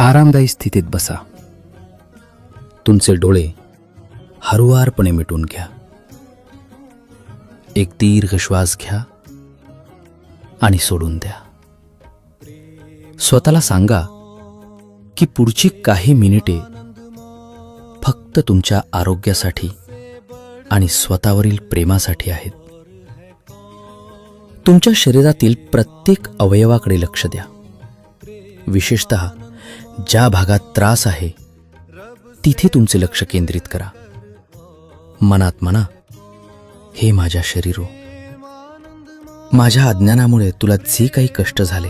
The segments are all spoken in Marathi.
आरामदायी स्थितीत बसा. तुमचे डोळे हरुवारपणे मिटून घ्या. एक दीर्घ श्वास घ्या आणि सोडून द्या. स्वतःला सांगा की पुढची काही मिनिटे फक्त तुमच्या आरोग्यासाठी आणि स्वतःवरील प्रेमासाठी आहेत. तुमच्या शरीरातील प्रत्येक अवयवाकडे लक्ष द्या. विशेषत ज्या भागात त्रास आहे तिथे तुमचे लक्ष केंद्रित करा. मनात म्हणा हे माझ्या शरीरो माझ्या अज्ञानामुळे तुला जे काही कष्ट झाले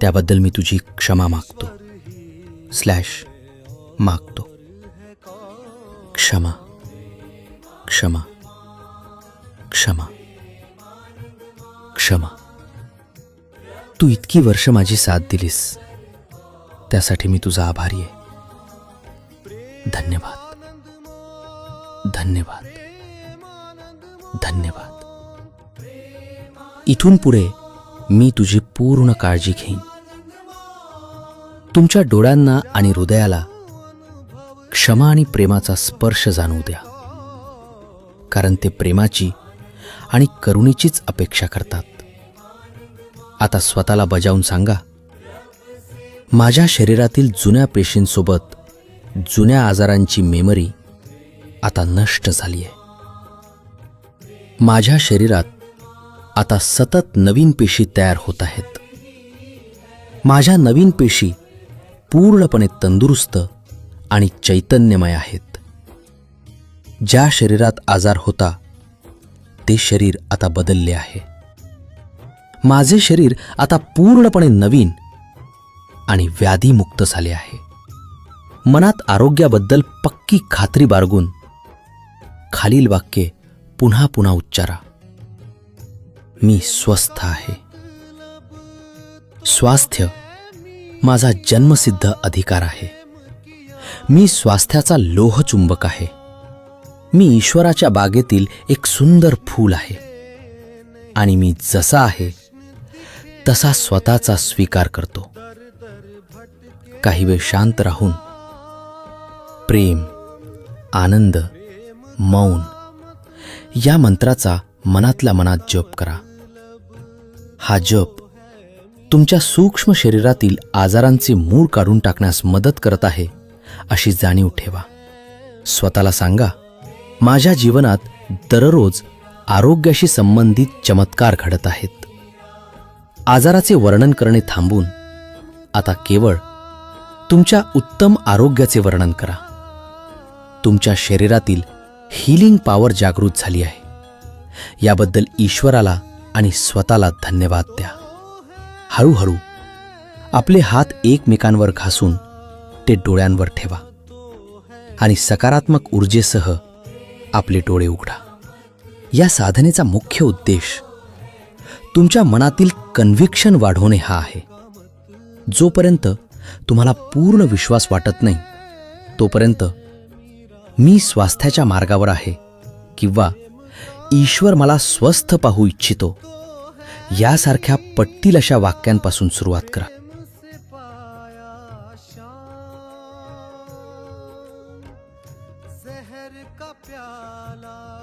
त्याबद्दल मी तुझी क्षमा मागतो. स्लॅश मागतो. क्षमा क्षमा क्षमा. क्षमा तू इतकी वर्ष माझी साथ दिलीस. त्यासाठी मी तुझा आभारी आहे. धन्यवाद. धन्यवाद. धन्यवाद. इथून पुढे मी तुझी पूर्ण काळजी घेईन. तुमच्या डोळ्यांना आणि हृदयाला क्षमा आणि प्रेमाचा स्पर्श जाणवू द्या. कारण ते प्रेमाची आणि करुणीचीच अपेक्षा करतात. आता स्वतःला बजावून सांगा. माझ्या शरीरातील जुन्या पेशींसोबत जुन्या आजारांची मेमरी आता नष्ट झाली आहे माझ्या शरीरात आता सतत नवीन पेशी तयार होत आहेत. माझ्या नवीन पेशी पूर्णपणे तंदुरुस्त आणि चैतन्यमय आहेत. ज्या शरीरात आजार होता ते शरीर आता बदलले आहे. माझे शरीर आता पूर्णपणे नवीन आणि व्याधीमुक्त झाले आहे. मनात आरोग्याबद्दल पक्की खात्री बाळगून खालील वाक्ये पुन्हा पुन्हा उच्चारा. मी स्वस्थ आहे. स्वास्थ्य माझा जन्मसिद्ध अधिकार आहे. मी स्वास्थ्याचा लोहचुंबक आहे. मी ईश्वराच्या बागेतील एक सुंदर फूल आहे. आणि मी जसा आहे तसा स्वतःचा स्वीकार करतो. काही वेळ शांत राहून प्रेम आनंद मौन या मंत्राचा मनातल्या मनात जप करा. हा जप तुमच्या सूक्ष्म शरीरातील आजारांचे मूळ काढून टाकण्यास मदत करत आहे अशी जाणीव ठेवा. स्वतःला सांगा माझ्या जीवनात दररोज आरोग्याशी संबंधित चमत्कार घडत आहेत. आजाराचे वर्णन करणे थांबून आता केवळ तुमच्या उत्तम आरोग्याचे वर्णन करा. तुमच्या शरीरातील हिलिंग पॉवर जागृत झाली आहे. याबद्दल ईश्वराला आणि स्वतःला धन्यवाद द्या. हळूहळू आपले हात एकमेकांवर घासून ते डोळ्यांवर ठेवा आणि सकारात्मक ऊर्जेसह आपले डोळे उघडा. या साधनेचा मुख्य उद्देश तुमच्या मनातील कन्व्हिक्शन वाढवणे हा आहे. जोपर्यंत तुम्हाला पूर्ण विश्वास वाटत नाही तोपर्यंत मी स्वास्थ्याच्या मार्गावर आहे किंवा ईश्वर मला स्वस्थ पाहू इच्छितो यासारख्या पटतील अशा वाक्यांपासून सुरुवात करा. प्याला?